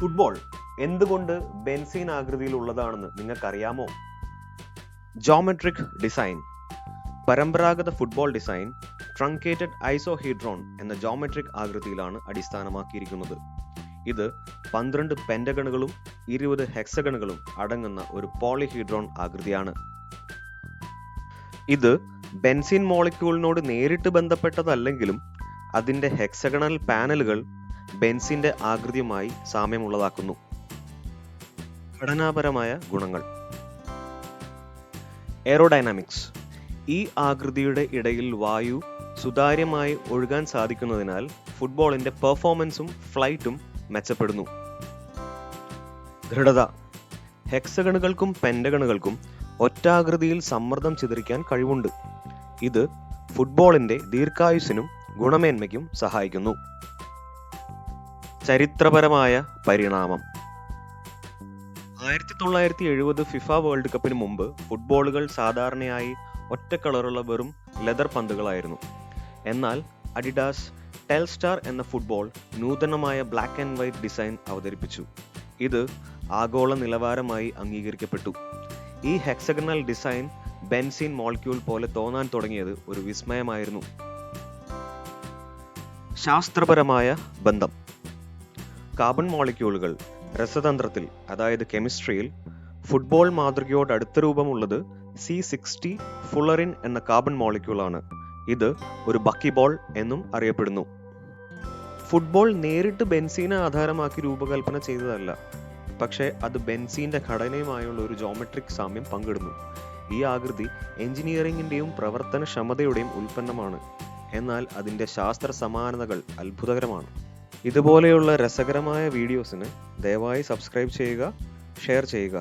Football എന്തുകൊണ്ട് benzene ആകൃതിയിലുള്ളതാണെന്ന് നിങ്ങൾക്കറിയാമോ? ജോമെട്രിക് ഡിസൈൻ പരമ്പരാഗത ഫുട്ബോൾ ഡിസൈൻ ട്രങ്കേറ്റഡ് ഐസോഹീഡ്രോൺ എന്ന ജോമെട്രിക് ആകൃതിയിലാണ് അടിസ്ഥാനമാക്കിയിരിക്കുന്നത്. ഇത് പന്ത്രണ്ട് പെന്റഗണുകളും ഇരുപത് ഹെക്സഗണുകളും അടങ്ങുന്ന ഒരു പോളിഹീഡ്രോൺ ആകൃതിയാണ്. ഇത് ബെൻസിൻ മോളിക്യൂളിനോട് നേരിട്ട് ബന്ധപ്പെട്ടതല്ലെങ്കിലും അതിന്റെ ഹെക്സഗണൽ പാനലുകൾ ബെൻസിന്റെ ആകൃതിയുമായി സാമ്യമുള്ളതാക്കുന്നു. ഘടനാപരമായ ഗുണങ്ങൾ. എയറോഡൈനാമിക്സ്. ഈ ആകൃതിയുടെ ഇടയിൽ വായു സുതാര്യമായി ഒഴുകാൻ സാധിക്കുന്നതിനാൽ ഫുട്ബോളിന്റെ പെർഫോമൻസും ഫ്ലൈറ്റും മെച്ചപ്പെടുന്നു. ദൃഢത. ഹെക്സഗണുകൾക്കും പെൻഡഗണുകൾക്കും ഒറ്റാകൃതിയിൽ സമ്മർദ്ദം ചിതറിക്കാൻ കഴിവുണ്ട്. ഇത് ഫുട്ബോളിന്റെ ദീർഘായുസിനും ഗുണമേന്മയ്ക്കും സഹായിക്കുന്നു. ചരിത്രപരമായ പരിണാമം. ആയിരത്തി തൊള്ളായിരത്തി എഴുപത് ഫിഫ വേൾഡ് കപ്പിന് മുമ്പ് ഫുട്ബോളുകൾ സാധാരണയായി ഒറ്റ കളറുള്ള വെറും ലെതർ പന്തുകളായിരുന്നു. എന്നാൽ അഡിഡാസ് ടെൽസ്റ്റാർ എന്ന ഫുട്ബോൾ നൂതനമായ ബ്ലാക്ക് ആൻഡ് വൈറ്റ് ഡിസൈൻ അവതരിപ്പിച്ചു. ഇത് ആഗോള നിലവാരമായി അംഗീകരിക്കപ്പെട്ടു. ഈ ഹെക്സഗണൽ ഡിസൈൻ ബെൻസിൻ മോളിക്യൂൾ പോലെ തോന്നാൻ തുടങ്ങിയത് ഒരു വിസ്മയമായിരുന്നു. ശാസ്ത്രപരമായ ബന്ധം. കാർബൺ മോളിക്യൂളുകൾ രസതന്ത്രത്തിൽ അതായത് കെമിസ്ട്രിയിൽ ഫുട്ബോൾ മാതൃകയോട് അടുത്ത രൂപമുള്ളത് സി സിക്സ്റ്റി ഫുള്ളറിൻ എന്ന കാർബൺ മോളിക്യൂളാണ്. ഇത് ഒരു ബക്കി ബോൾ എന്നും അറിയപ്പെടുന്നു. ഫുട്ബോൾ നേരിട്ട് ബെൻസീനെ ആധാരമാക്കി രൂപകൽപ്പന ചെയ്തതല്ല പക്ഷേ അത് ബെൻസീന്റെ ഘടനയുമായുള്ള ഒരു ജോമെട്രിക് സാമ്യം പങ്കിടുന്നു. ഈ ആകൃതി എഞ്ചിനീയറിംഗിന്റെയും പ്രവർത്തനക്ഷമതയുടെയും ഉൽപ്പന്നമാണ്. എന്നാൽ അതിന്റെ ശാസ്ത്ര സമാനതകൾ അത്ഭുതകരമാണ്. ഇതുപോലെയുള്ള രസകരമായ വീഡിയോസിന് ദയവായി സബ്സ്ക്രൈബ് ചെയ്യുക ഷെയർ ചെയ്യുക.